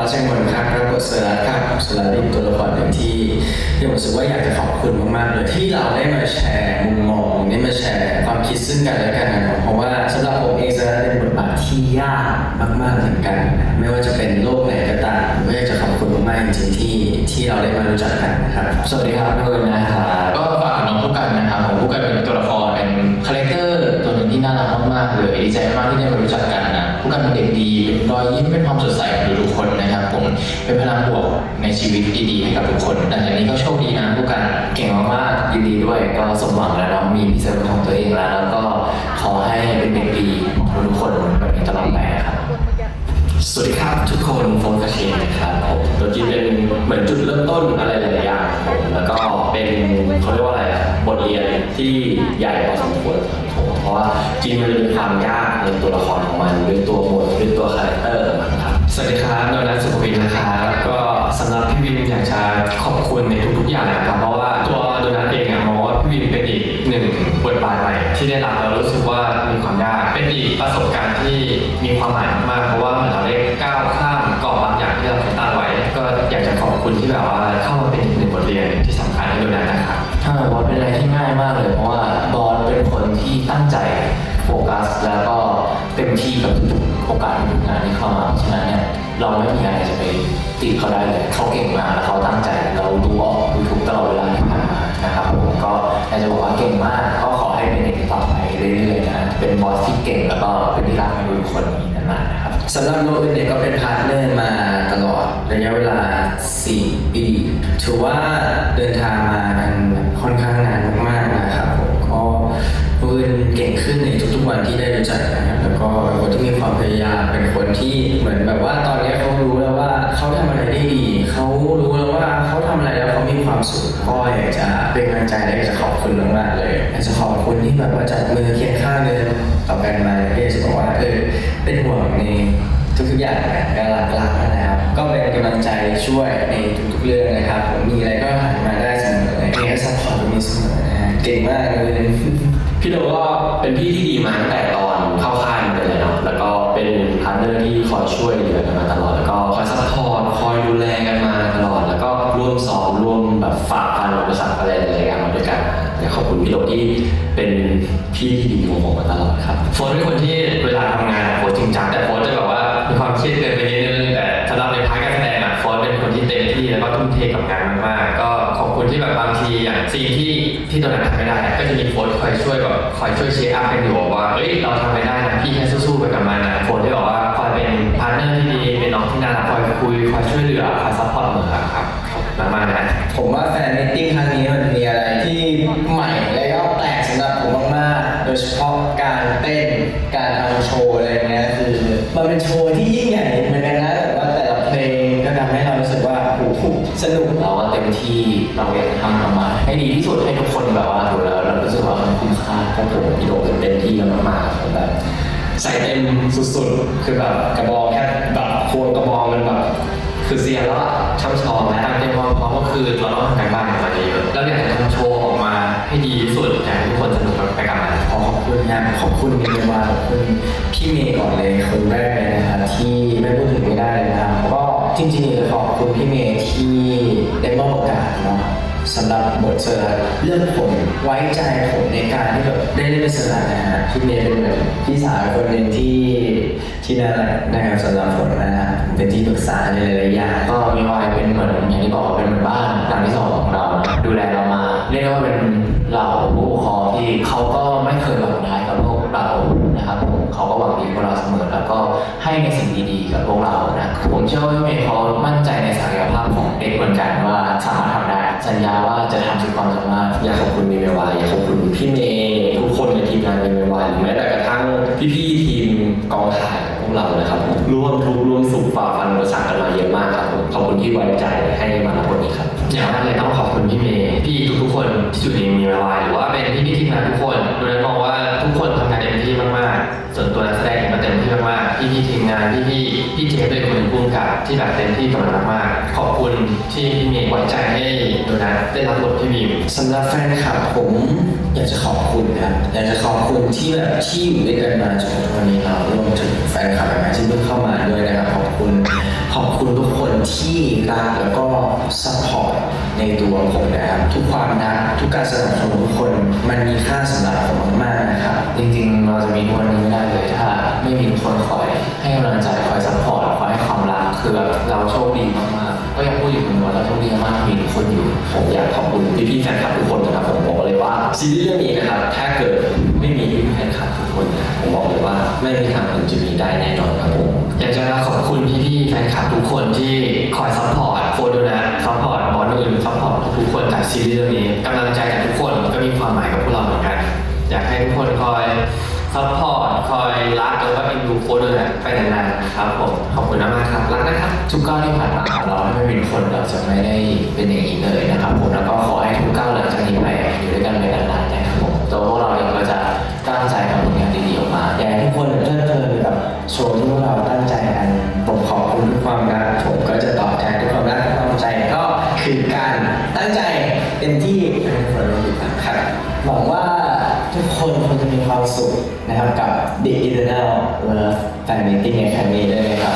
ครับผมบาสเชงมนครับรับบทเซอร์รัตครับเซอร์รัตเป็นตัวละครหนึ่งที่ที่ผมรู้สึกว่าอยากจะขอบคุณมากๆเลยที่เราได้มาแชร์มุมมองได้มาแชร์ความคิดซึ่งกันและกันนะครับเพราะว่าสำหรับผมเองเซอร์รัตเป็นบทบาทที่ยากมากๆเหมือนกัน ไม่ว่าจะเป็นโลกไหนก็ตามผมก็อยากจะขอบคุณมากๆจริงๆที่ที่เราได้มารู้จักกันนะครับสวัสดีครับโดยนะครับก็ฝากน้องผู้กันนะครับผมผู้กันเป็นตัวละครเป็นคาแรคเตอร์ตัวหนึ่งที่น่ารักมากๆเลยดีใจมากที่ได้มารู้จักกันนะผู้กันเป็นเด็กดีเป็นรอยยิ้มเป็นความสดใสของทุกคนนะ เป็นพลังบวกในชีวิตดีๆให้กับทุกคนหลังจากนี้ก็โชคดีนะผู้กันเก่งมากๆยินดีด้วยก็สมหวังแล้วเนาะมีพิเศษของตัวเองแล้ว แล้วก็ขอให้เป็นเด็กดีของทุกคนแบบนี้ตลอดไปนะครับสวัสดีครับทุกคนโฟนกระเชนนะครับผมตัวจริงเป็นเหมือนจุดเริ่มต้นอะไรหลายๆอย่างผมแล้วก็เป็นเขาเรียกว่าอะไรอะบทเรียนที่ใหญ่พอสมควรครับผมเพราะว่าจริงมันมีความยากในตัวละครของมันด้วยตัวบทด้วยตัวคาแร วัสดีครับโดนัทสุขวินนะครับก็สำหรับพี่วินอยากจะขอบคุณในทุกๆอย่างนะครับเพราะว่าตัวโดนัทเองอะมองว่าพี่วินเป็นอีกหนึ่งบทบาทใหม่ที่ได้รับแล้วรู้สึกว่ามีความยากเป็นอีกประสบการณ์ที่มีความหมายมากเพราะว่าเหมือนเราได้ก้าวข้ามกรอบบางอย่างที่เราตั้งไว้ ก็อยากจะขอบคุณที่แบบว่าเข้ามาเป็นอีกหนึ่งบทเรียนที่สำคัญให้โดนัทนะครับถ้าบอสเป็นอะไรที่ง่ายมากเลยเพราะว่าบอสเป็นคนที่ตั้งใจโฟกัสแล้วก็เต็มที่กับ โอกาสทุกๆงานที่เข้ามาฉะนั้นเนี่ยเราไม่มีอะไรจะไปติเขาได้เลยเขาเก่งมาแล้วเขาตั้งใจเราดูออกดูทุกตลอดเวลาที่ผ่านมานะครับผมก็อยากจะบอกว่าเก่งมากก็ขอให้เป็นอย่างนี้ต่อไปเรื่อยๆนะเป็นบอสที่เก่งแล้วก็เป็นที่รักของทุกคนนี้นานๆนะครับสำหรับโนอื่นเนี่ยก็เป็นพาร์ทเนอร์มาตลอดระยะเวลา 4 ปีถือว่าเดินทางมากันค่อนข้างนานมากๆนะครับผมก็โนอื่นเก่งขึ้นในทุกๆวันที่ได้รู้จักนะครัน คนที่มีความพยายามเป็นคนที่เหมือนแบบว่าตอนนี้เขารู้แล้วว่าเขาทำอะไรได้ดีเขารู้แล้วว่าเขาทำอะไรแล้วเขามีความสุขก็อยากจะเป็นกำลังใจและอยากจะขอบคุณมากๆเลยอยากจะขอบคุณที่แบบว่าจับมือเคียงข้างเดินต่อกันมาเพื่อจะบอกว่าเออเป็นห่วงในทุกๆอย่างนะก็รักๆนะครับ ก็เป็นกำลังใจช่วยในทุกๆเรื่องนะครับผมมีอะไรก็หันมาได้เสมอเลยเองก็ซัพพอร์ตตรงนี้เสมอนะฮะเก่งมากเลยพี่โดก็เป็นพี่ที่ดีมาตั้งแต่ตอนเข้าค่าย เนอร์ที่คอยช่วยเหลือกันมาตลอดแล้วก็คอยซัพพอร์ตคอยดูแลกันมาตลอด แล้วก็ร่วมซ้อมร่วมแบบฝ่าฟันอุปสรรคอะไรหลายๆอย่างมาด้วยกันนะอยากขอบคุณพี่โดที่เป็นพี่ที่ดีของผมมาตลอดครับโฟนเป็นคนที่เวลาทำงานโฟนจริงจังแต่โฟนจะแบบว่ามีความเครียดเกินไปนิดนึงแต่สำหรับในพาร์ทการแสดงอะโฟนเป็นคนที่เต็มที่แล้วก็ทุ่มเทกับงานมากๆก็ขอบคุณที่แบบบางทีอย่างซีนที่ที่ตัวนั้นทำไม่ได้ก็จะมีโฟนคอยช่วยแบบคอยช่วยเชียร์อัพกันอยู่ว่าเอ้ยเราทำไม่ได้นะพี่แค่สู้ๆไปกับมันนะโฟนที่บ คุยคอยช่วยเหลือคอยซัพพอร์ตเสมอครับขอบคุณมากๆนะผมว่าแฟนมิตติ้งครั้งนี้มันมีอะไรที่ใหม่และก็แปลกสำหรับผมมากๆ โดยเฉพาะการเต้น การทำโชว์อะไรเงี้ยคือมันเป็นโชว์ที่ยิ่งใหญ่เหมือนกันนะแต่ว่าแต่ละเพลงก็ทำให้เรารู้สึกว่าโอ้โหสนุกเราก็เต็มที่เราอยากทำออกมา ให้ดีที่สุดให้ทุกคนแบบว่าดูแล้วเรารู้สึกว่ามันคุ้มค่าพวกผมพี่โดมเต็มที่กันมากๆแบบใส่เต็มสุดๆ คือแบบกระบอกแค่แบบ โคนกระบอกมันแบบคือเสียแล้วอะช่ำชองและแล้วตั้งใจความพร้อมก็คือเราต้องทำการบ้านกันมาเยอะแล้วอยากจะทำโชว์ออกมาให้ดีที่สุดอยากให้ทุกคนสนุกไปกับมันขอขอบคุณนะขอบคุณเมย์วาขอบคุณพี่เมย์ก่อนเลยคนแรกเลยนะครับที่ไม่พูดถึงไม่ได้เลยนะครับก็จริงๆเลยขอบคุณพี่เมย์ที่ได้มอบโอกาสเนาะ สำหรับบทเซอร์เลือกผมไว้ใจผมในการที่แบบได้เล่นเป็นเซอร์นะฮะพี่เมย์เป็นแบบพี่สาวคนหนึ่งที่ที่น่ารักนะครับสำหรับผมนะฮะเป็นที่ปรึกษาในหลายๆอย่างก็มีวายเป็นเหมือนอย่างที่บอกเป็นเหมือนบ้านหลังที่สองของเรา ดูแลเรามาเรียกได้ว่าเป็นเราผู้ปกครองที่เขาก็ไม่เคยหวังร้ายกับพวกเรานะครับผมเขาก็หวังดีกับเราเสมอแล้วก็ให้ในสิ่งดีๆกับพวกเรานะผมเชื่อว่าพี่เมย์เขามั่นใจในศักยภาพของเด็กเหมือนกันว่าสามารถ สัญญาว่าจะทำสุดความสามารถอยากขอบคุณมีเมวายอยากขอบคุณพี่เมย์ทุกคนในทีมงานมีเมวายหรือแม้แต่กระทั่งพี่ๆทีมกองถ่ายของพวกเรานะครับผมร่วมทุกข์ร่วมสุขฝ่าฟันอุปสรรคกันมาเยอะมากครับผมขอบคุณที่ไว้ใจให้มารับบทนี้ครับอย่างแรกเลยต้องขอบคุณพี่เมย์พี่ทุกๆคนที่อยู่ในมีเมวลาหรือว่าเป็นพี่พี่ๆทีมงานทุกคนโดยมองว่าทุกคนทำงานเต็มที่มากๆ ส่วนตัวนักแสดง งานพี่พี่ๆพี่เจฟเป็นคนเป็นผู้กำกับที่แบบเต็มที่กับมันมากๆขอบคุณที่พี่เมย์ไว้ใจให้โดนัทได้รับบทพี่บีมสำหรับแฟนคลับผมอยากจะขอบคุณนะครับอยากจะขอบคุณที่แบบที่อยู่ด้วยกันมาจนถึงวันนี้เรารวมถึงแฟนคลับใหม่ๆที่เพิ่งเข้ามาด้วยนะครับขอบคุณขอบคุณทุกคนที่รักแล้วก็ซัพพอร์ตในตัวผมนะครับทุกความรักทุกการสนับสนุนทุกคนมันมีค่าสำหรับผมมากๆนะครับจริงๆเราจะมีทุกวันนี้ไม่ได้เลยถ้าไม่มีคนคอย คนอยู่ผมอยากขอบคุณพี่ๆแฟนคลับทุกคนนะครับผมบอกเลยว่าซีรีส์เรื่องนี้นะครับถ้าเกิดไม่มีแฟนคลับทุกคนนะผมบอกเลยว่าไม่มีทางผมจะมีได้แน่นอนครับผมอยากจะขอบคุณพี่ๆแฟนคลับทุกคนที่คอยซัพพอร์ตโฟร์ดูนะซัพพอร์ตบอลอื่นซัพพอร์ตทุกคนจากซีรีส์เรื่องนี้กำลังใจจากทุกคนก็มีความหมายกับพวกเราเหมือนกัน อยากให้ทุกคนคอยซัพพอร์ต รักแล้วก็เอ็นดูโค้ดูนะไปนานๆนะครับผมขอบคุณมากครับรักนะครับทุกก้าวที่ผ่านมาของเราไม่เป็นคนเราจะไม่ได้เป็นอย่างนี้เลยนะครับผมแล้วก็ขอให้ทุกก้าวหลังจากนี้ไปอยู่ด้วยกันไปนานๆนะครับ คนคงจะมีความสุขนะครับกับ The Eternal Love Fan Meeting ในครั้งนี้ด้วยนะครับ